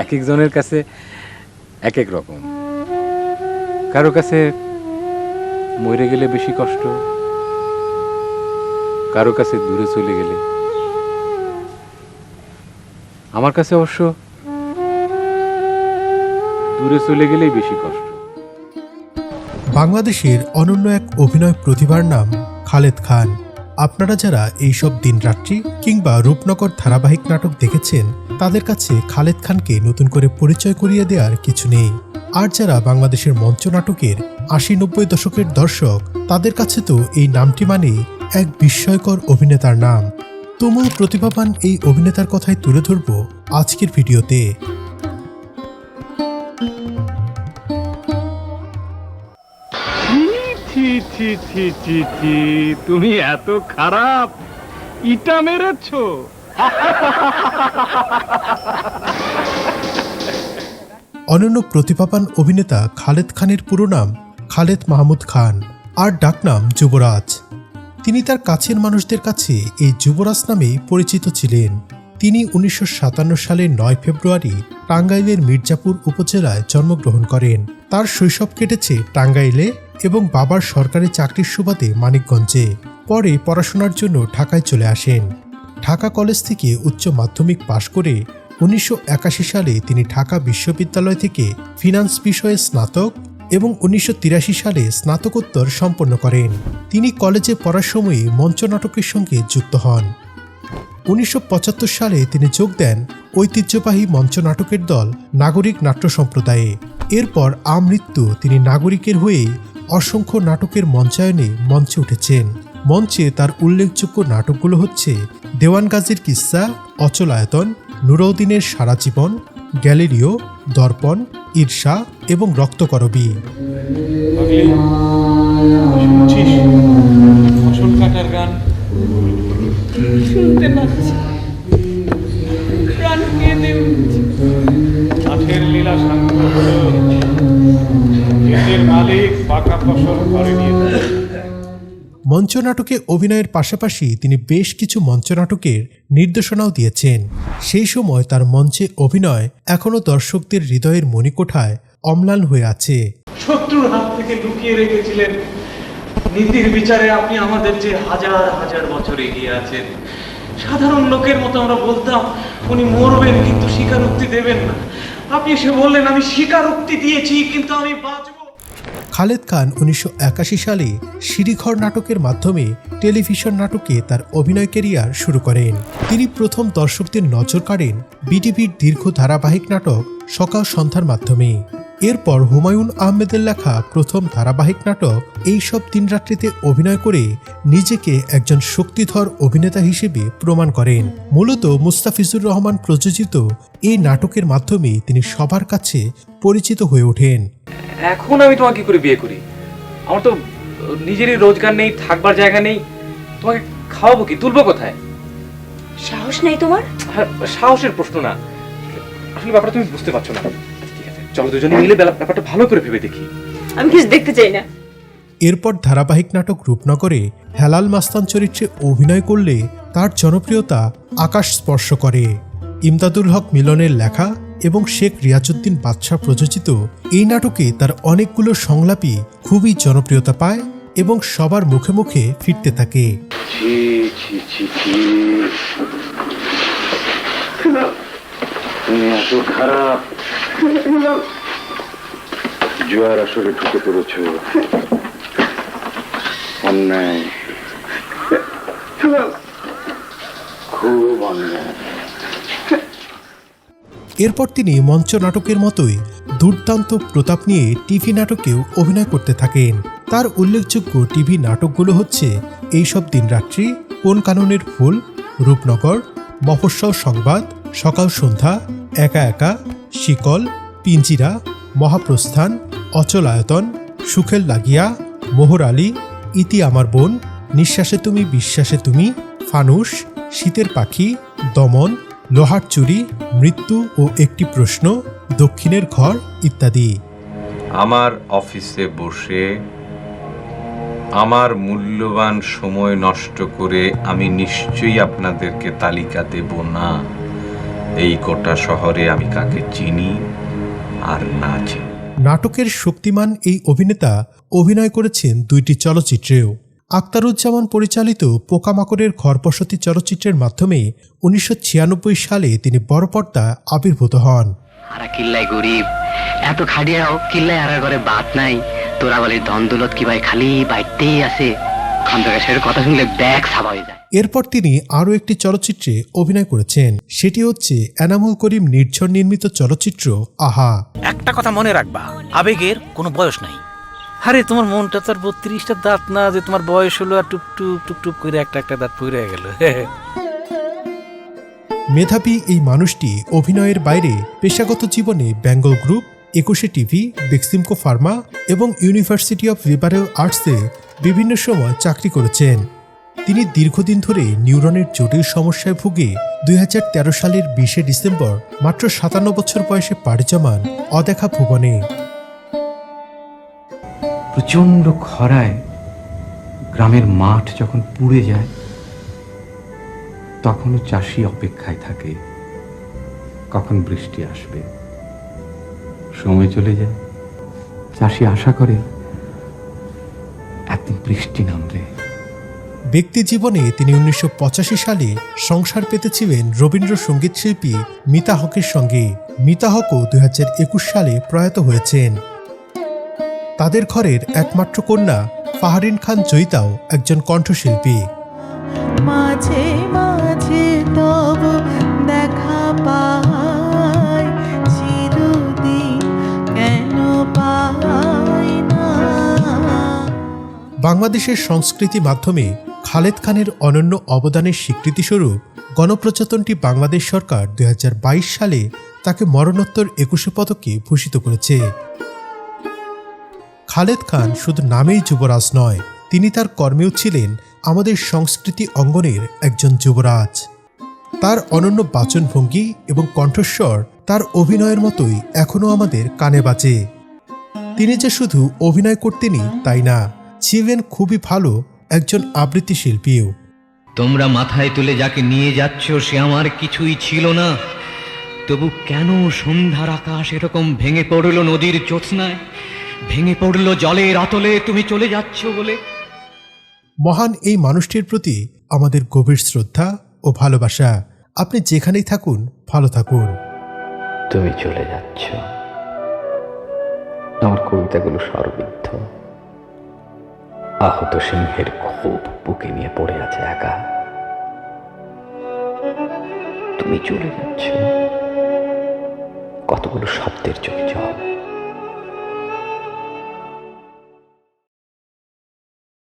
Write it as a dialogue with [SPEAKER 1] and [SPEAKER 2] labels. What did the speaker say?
[SPEAKER 1] এক একজনের কাছে এক এক রকম। কারও কাছে মরে গেলে বেশি কষ্ট, কারও কাছে দূরে চলে গেলে। আমার কাছে অবশ্য দূরে চলে গেলেই বেশি কষ্ট।
[SPEAKER 2] বাংলাদেশের অনন্য এক অভিনয় প্রতিভার নাম খালেদ খান। আপনারা যারা এইসব দিনরাত্রি কিংবা রূপনগর ধারাবাহিক নাটক দেখেছেন তাদের কাছে খালেদ খানকে নতুন করে পরিচয় করিয়ে দেওয়ার কিছু নেই। আর যারা বাংলাদেশের মঞ্চ নাটকের আশি নব্বই দশকের দর্শক, তাদের কাছে তো এই নামটি মানে এক বিস্ময়কর অভিনেতার নাম। তুমুল প্রতিভাবান এই অভিনেতার কথাই তুলে ধরব আজকের ভিডিওতে।
[SPEAKER 1] তুমি এত খারাপ, ইটা মেরেছো।
[SPEAKER 2] অনন্য প্রতিভাবান অভিনেতা খালেদ খানের পুরো নাম খালেদ মাহমুদ খান, আর ডাকনাম যুবরাজ। তিনি তার কাছের মানুষদের কাছে এই যুবরাজ নামেই পরিচিত ছিলেন। তিনি উনিশশো সাতান্ন সালের নয় ফেব্রুয়ারি টাঙ্গাইলের মির্জাপুর উপজেলায় জন্মগ্রহণ করেন। তার শৈশব কেটেছে টাঙ্গাইলে এবং বাবার সরকারি চাকরির সুবাদে মানিকগঞ্জে। পরে পড়াশোনার জন্য ঢাকায় চলে আসেন। ঢাকা কলেজ থেকে উচ্চ মাধ্যমিক পাশ করে উনিশশো একাশি সালে তিনি ঢাকা বিশ্ববিদ্যালয় থেকে ফিনান্স বিষয়ে স্নাতক এবং উনিশশো তিরাশি সালে স্নাতকোত্তর সম্পন্ন করেন। তিনি কলেজে পড়ার সময়ে মঞ্চনাটকের সঙ্গে যুক্ত হন। উনিশশো পঁচাত্তর সালে তিনি যোগ দেন ঐতিহ্যবাহী মঞ্চনাটকের দল নাগরিক নাট্য সম্প্রদায়ে। এরপর আমৃত্যু তিনি নাগরিকের হয়ে অসংখ্য নাটকের মঞ্চায়নে মঞ্চে উঠেছেন। মঞ্চে তার উল্লেখযোগ্য নাটকগুলো হচ্ছে দেওয়ান গাজীর কিস্সা অচলায়তন নুরউদ্দিনের সারা জীবন গ্যালেরিও দর্পণ ঈর্ষা এবং রক্তকরবী।
[SPEAKER 3] মালিক পাকা ফসল ঘরে নিয়ে।
[SPEAKER 2] মঞ্চনাটকে অভিনয়ের পাশাপাশি তিনি বেশ কিছু মঞ্চনাটকের নির্দেশনাও দিয়েছেন। সেই সময় তার মঞ্চে অভিনয় এখনও দর্শকদের হৃদয়ের মণিকোঠায় অম্লান হয়ে আছে।
[SPEAKER 3] শত্রুর হাত থেকে লুকিয়ে রেখেছিলেন। নীতির বিচারে আপনি আমাদের যে হাজার হাজার বছর এগিয়ে আছেন। সাধারণ লোকের মতো আমরা বলতাম, উনি মরবেন কিন্তু স্বীকারোক্তি দেবেন না। আপনি এসে বললেন, আমি স্বীকারোক্তি দিয়েছি, কিন্তু আমি বাঁচবো
[SPEAKER 2] খালেদ খান উনিশশো একাশি সালে সিঁড়িঘর নাটকের মাধ্যমে টেলিভিশন নাটকে তার অভিনয় ক্যারিয়ার শুরু করেন। তিনি প্রথম দর্শকদের নজর কাড়েন বিটিভির দীর্ঘ ধারাবাহিক নাটক সকাল সন্ধ্যার মাধ্যমে। এরপর হুমায়ুন আহমেদের লেখা প্রথম ধারাবাহিক নাটক এই সব দিন রাত্রিতে অভিনয় করে নিজেকে একজন শক্তিধর অভিনেতা হিসেবে প্রমাণ করেন। মূলত মুস্তাফিজুর রহমান প্রযোজিত এই নাটকের মাধ্যমে তিনি সবার কাছে পরিচিত হয়ে ওঠেন।
[SPEAKER 4] এখন আমি তোমাকে কি করে বিয়ে করি? আমার তো নিজেরই রোজগার নেই থাকবার জায়গা নেই। তোমাকে খাওয়াবো কি? তুলবো কোথায়?
[SPEAKER 5] সাহস নেই তোমার?
[SPEAKER 4] সাহসের প্রশ্ন না। আসলে ব্যাপারটা তুমি বুঝতে পারছ না। ঠিক আছে চলো দুজনে মিলে ব্যাপারটা ভালো করে ভেবে দেখি।
[SPEAKER 5] আমি কিছু দেখতে চাই না।
[SPEAKER 2] এরপর ধারাবাহিক নাটক রূপনগরে হেলাল মাস্তান চরিত্রে অভিনয় করলে তার জনপ্রিয়তা আকাশ স্পর্শ করে। ইমদাদুল হক মিলনের লেখা এবং শেখ রিয়াজউদ্দিন বাদশাহ প্রযোজিত এই নাটকে তার অনেকগুলো সংলাপই খুবই জনপ্রিয়তা পায় এবং সবার মুখে মুখে ফিরতে থাকে।
[SPEAKER 6] খারাপ। জোয়ার আসরে ঢুকে পড়েছ। অন্যায়। খুব অন্যায়।
[SPEAKER 2] এরপর তিনি মঞ্চ নাটকের মতোই দুর্দান্ত প্রতাপ নিয়ে টিভি নাটকেও অভিনয় করতে থাকেন। তার উল্লেখযোগ্য টিভি নাটকগুলো হচ্ছে এইসব দিনরাত্রি, কোন কাননের ফুল, রূপনগর, মফস্বল সংবাদ, সকাল সন্ধ্যা, একা একা, শিকল, পিঞ্জিরা, মহাপ্রস্থান অচলায়তন সুখের লাগিয়া, মোহর আলী, ইতি আমার বোন, নিঃশ্বাসে তুমি, বিশ্বাসে তুমি ফানুস শীতের পাখি, দমন লোহার চুরি মৃত্যু ও একটি প্রশ্ন দক্ষিণের ঘর ইত্যাদি।
[SPEAKER 7] আমার অফিসে বসে আমার মূল্যবান সময় নষ্ট করে আমি নিশ্চয়ই আপনাদেরকে তালিকা দেব না। এই গোটা শহরে আমি কাকে চিনি আর না চিনি।
[SPEAKER 2] নাটকের শক্তিমান এই অভিনেতা অভিনয় করেছেন দুইটি চলচ্চিত্রেও। আক্তারুজ্জামান পরিচালিত পোকামাকড়ের ঘরবসতি চলচ্চিত্রের মাধ্যমে উনিশশো ছিয়ানব্বই সালে তিনি বড় পর্দায় আবির্ভূত হন।
[SPEAKER 8] আরা কিল্লায় গরিব এত খাটিয়াও কিল্লায় আরার ঘরে বাত নাই। তোরা বলে ধন দৌলত কি ভাই খালি বাইতেই আছে? খন্দকাশের কথা শুনলে ব্যাগ সাবা হয়ে যায়।
[SPEAKER 2] এরপর তিনি আরও একটি চলচ্চিত্রে অভিনয় করেছেন। সেটি হচ্ছে এনামুল করিম নির্ঝর নির্মিত চলচ্চিত্র আহা।
[SPEAKER 9] একটা কথা মনে রাখবা আবেগের কোনো বয়স নাই। আরে, তোমার মনটা তো আর বত্রিশটা দাঁত না যে তোমার বয়স হলো আর টুপ টুপ টুপ টুপ করে একটা একটা দাঁত পড়ে গেল।
[SPEAKER 2] মেধাবী এই মানুষটি অভিনয়ের বাইরে পেশাগত জীবনে Bengal group Ekushey TV Beximco pharma এবং ইউনিভার্সিটি অফ লিবারেল আর্টসে বিভিন্ন সময় চাকরি করেছেন। তিনি দীর্ঘদিন ধরে নিউরনের জটিল সমস্যায় ভুগে দুই হাজার তেরো সালের বিশে ডিসেম্বর মাত্র সাতান্ন বছর বয়সে পাড়ি জমান অদেখা ভুবনে।
[SPEAKER 10] প্রচণ্ড খরায় গ্রামের মাঠ যখন পুড়ে যায়, তখনও চাষি অপেক্ষায় থাকে, কখন বৃষ্টি আসবে। সময় চলে যায়। চাষি আশা করে, একদিন বৃষ্টি নামবে।
[SPEAKER 2] ব্যক্তি জীবনে তিনি উনিশশো পঁচাশি সালে সংসার পেতেছিলেন রবীন্দ্রসঙ্গীত শিল্পী মিতা হকের সঙ্গে। মিতা হকও দুই হাজার একুশ সালে প্রয়াত হয়েছেন। তাদের ঘরের একমাত্র কন্যা ফাহারিন খান জয়িতাও একজন কণ্ঠশিল্পী।
[SPEAKER 11] মাঝে মাঝে তব দেখা পাই চিরদিন কেন পাই না?
[SPEAKER 2] বাংলাদেশের সংস্কৃতি মাধ্যমে খালেদ খানের অনন্য অবদানের স্বীকৃতিস্বরূপ গণপ্রজাতন্ত্রী বাংলাদেশ সরকার দু হাজার বাইশ সালে তাকে মরণোত্তর একুশে পদকে ভূষিত করেছে। খালেদ খান শুধু নামেই যুবরাজ নয়, তিনি তার কর্মেও ছিলেন আমাদের সংস্কৃতি অঙ্গনের একজন যুবরাজ। তার অনন্য বাচনভঙ্গি এবং কণ্ঠস্বর তার অভিনয়ের মতোই এখনও আমাদের কানে বাজে। তিনি যে শুধু অভিনয় করতেনই তাই না? ছিলেন খুবই ভালো একজন আবৃত্তি শিল্পীও
[SPEAKER 8] তোমরা মাথায় তুলে যাকে নিয়ে যাচ্ছ, সে আমার কিছুই ছিল না। তবু কেন সন্ধ্যার আকাশ এরকম ভেঙে পড়ল নদীর জ্যোৎস্নায়? ভেঙে পড়ল জলের আতলে তুমি চলে যাচ্ছ বলে।
[SPEAKER 2] মহান এই মানুষটির প্রতি আমাদের গভীর শ্রদ্ধা ও ভালোবাসা। আপনি যেখানেই থাকুন ভালো থাকুন।
[SPEAKER 10] তুমি চলে যাচ্ছ। আমার কবিতাগুলো সর্বিদ্ধ আহত সিংহের ক্ষোভ বুকে নিয়ে পড়ে আছে একা। তুমি চলে যাচ্ছ। কতগুলো শব্দের চোখে জল।